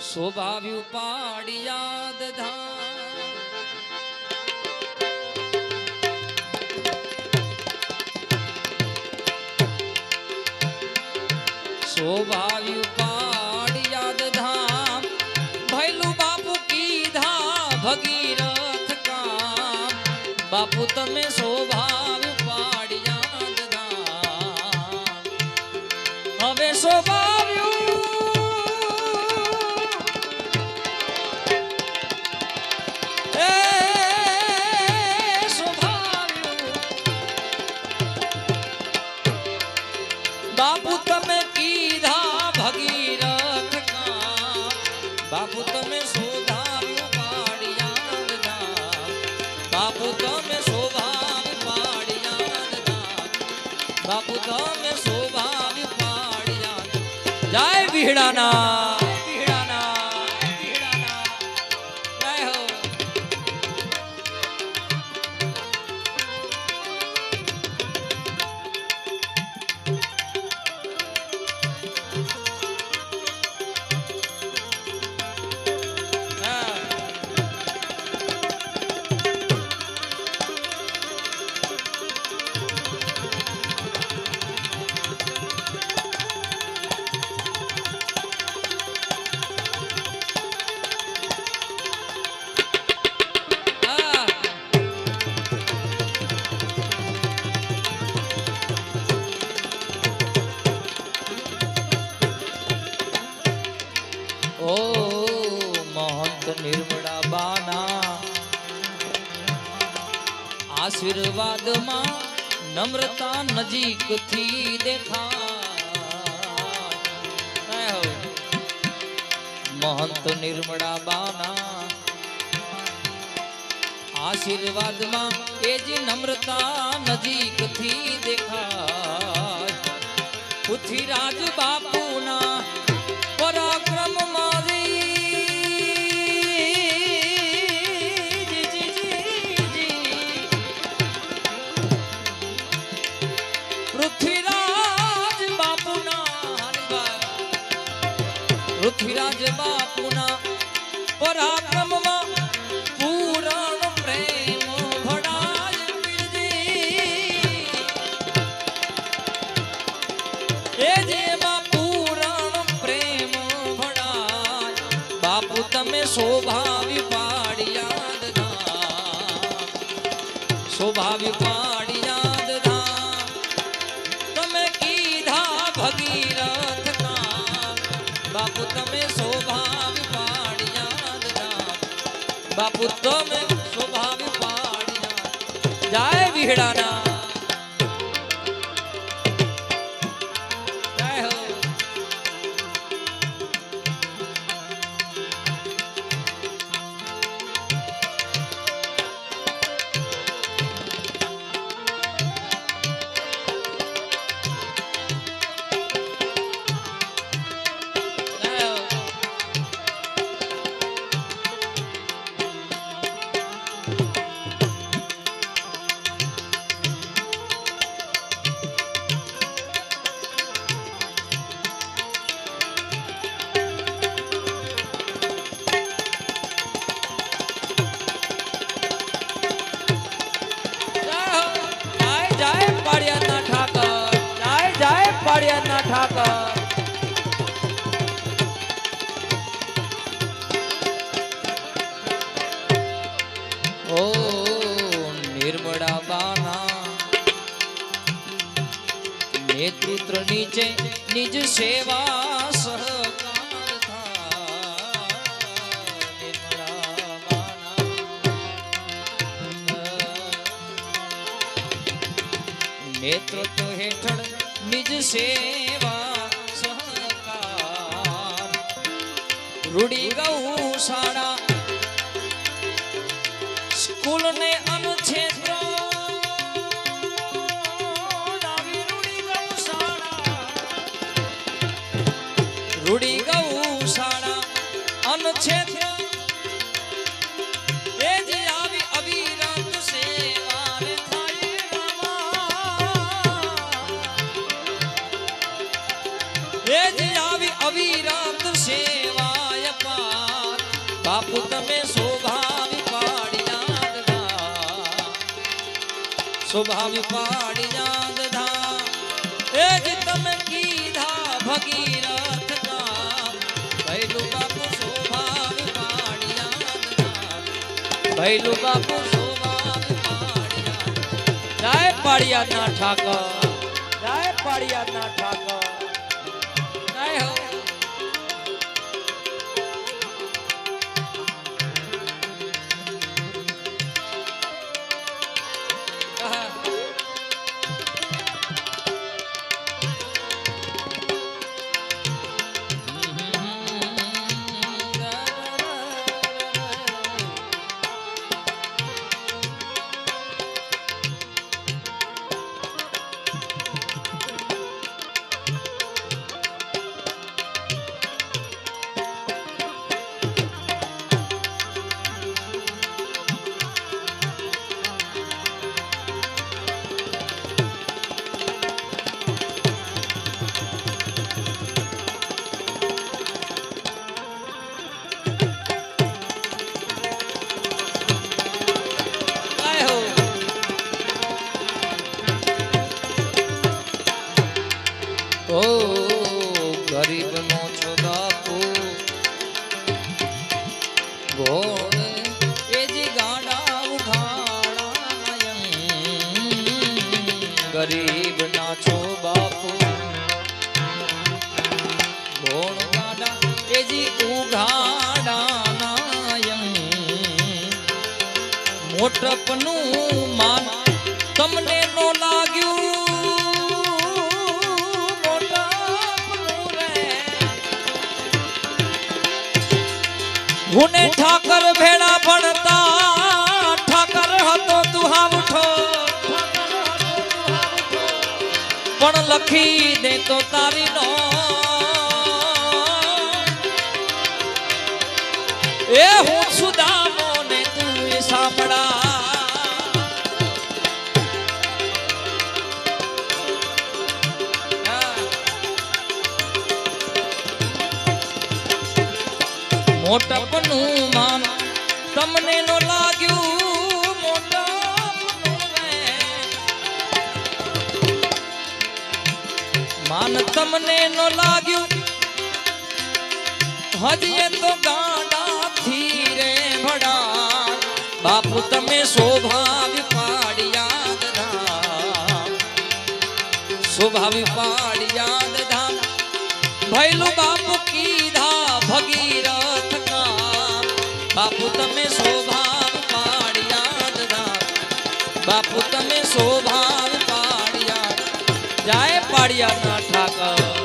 શોભાવ્યું પાડિયાદ ધામ. શોભાવ્યું પાડિયાદ ધામ. ભૈલું બાપુ કીધા ભગીરથ કામ. બાપુ તમે શોભાવ્યું પાડિયાદ ધામ. હવે શોભાવ્યું બાપુ તમે શોભા પાડ્યા જય વિહડાના. નિર્મળા બાના આશીર્વાદમાં નમ્રતા નજીકથી દેખાય હો. મહંત નિર્મળા બાના આશીર્વાદમાં એ જ નમ્રતા નજીકથી દેખાય પૃથ્વીરાજ બાપુના બાપુ તમે શોભાવી પાડિયાદ જય વિહડાના નેતૃત્વ નીચે નિજ સેવા સહકાર થા નિર્મળા બાના નેતૃત્વ હેઠળ નિજ સેવા સહકાર રૂડી ગૌશાળા સ્કૂલ બાપુ તમે સ્વભાવી પાડી યાદ સ્વભાવી પાડી યાદ ભૈલું બાપુ સ્વભાવી પાડી ના જય ઠાકર જય પાડિયાદના ઠાકર. ગરીબ હુને ઠાકર ભેડા પડતા ઠાકર હતો દુહાવઠો પણ લખી દે તો તારી નો એ હું સુદામો ને તું સાંભળા તમને નો લાગ્યું હજીએ તો ગાડાથી રે ભડા બાપુ તમે સ્વભાવી પાડી યાદ ધામ સ્વભાવી પાડી યાદ ધામ ભૈલું બાપુ કીધા ભગીરથ કામ બાપુ તમે સ્વભાવ પાડી યાદ ધામ બાપુ તમે સ્વભાવ પાડી યાદ જાય પાડિયા ના ઠાકર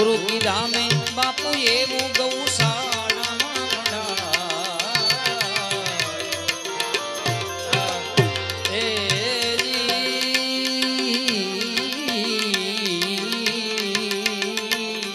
ગુરુ કીધા મે બાપુ એવું ગૌશાળામાં એ જી.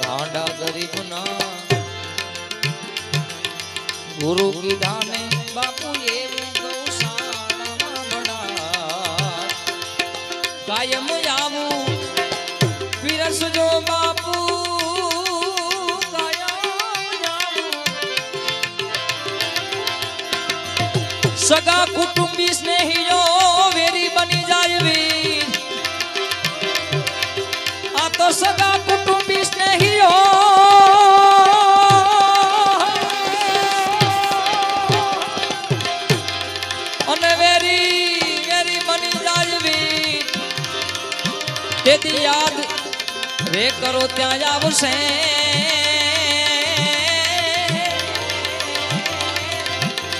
ગાંડા ગરીબના ગુરુ કીધા મે બાપુ એવું ભણાય. કાયમ પીરસજો બાપુ. સગા કુટુંબી સ્નેહીઓ કરો ત્યાં આવશે.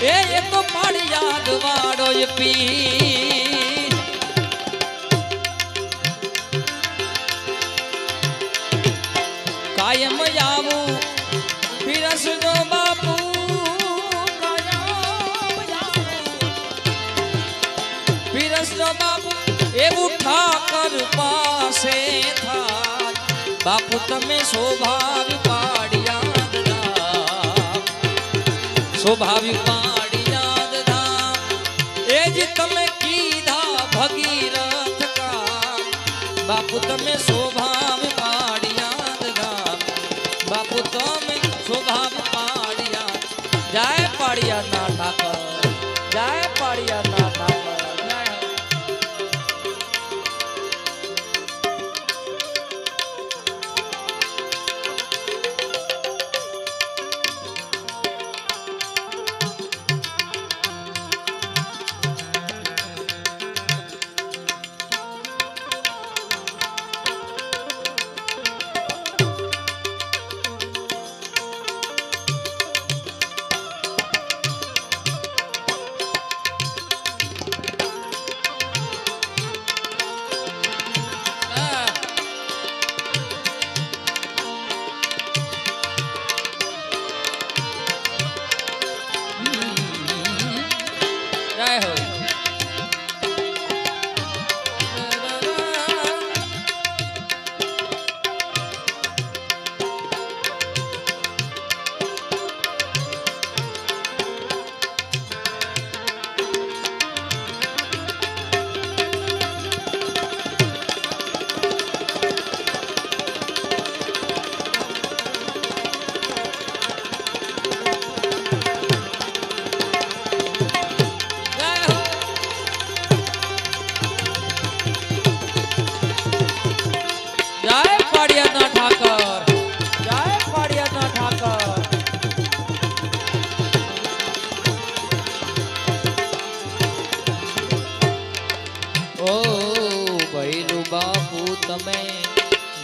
એ એ તો પાણી યાદ વાળો પી કાયમ આવું પીરસજો બાપુ પીરસજો બાપુ, એવું ઠાકર પાસે બાપુ તમે સ્વભાવ પાડ્યા દાદા સ્વભાવ પાડ્યા દાદા એ જ તમે કીધા ભગીરથ કા બાપુ તમે સ્વભાવ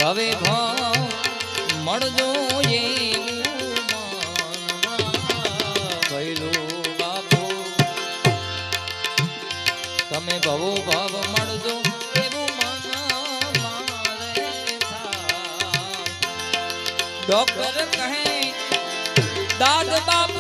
ભવે ભાવ મળજો બાપુ તમે ભવો ભાવ મળજો ડોક્ટર કહે દાદ બાપુ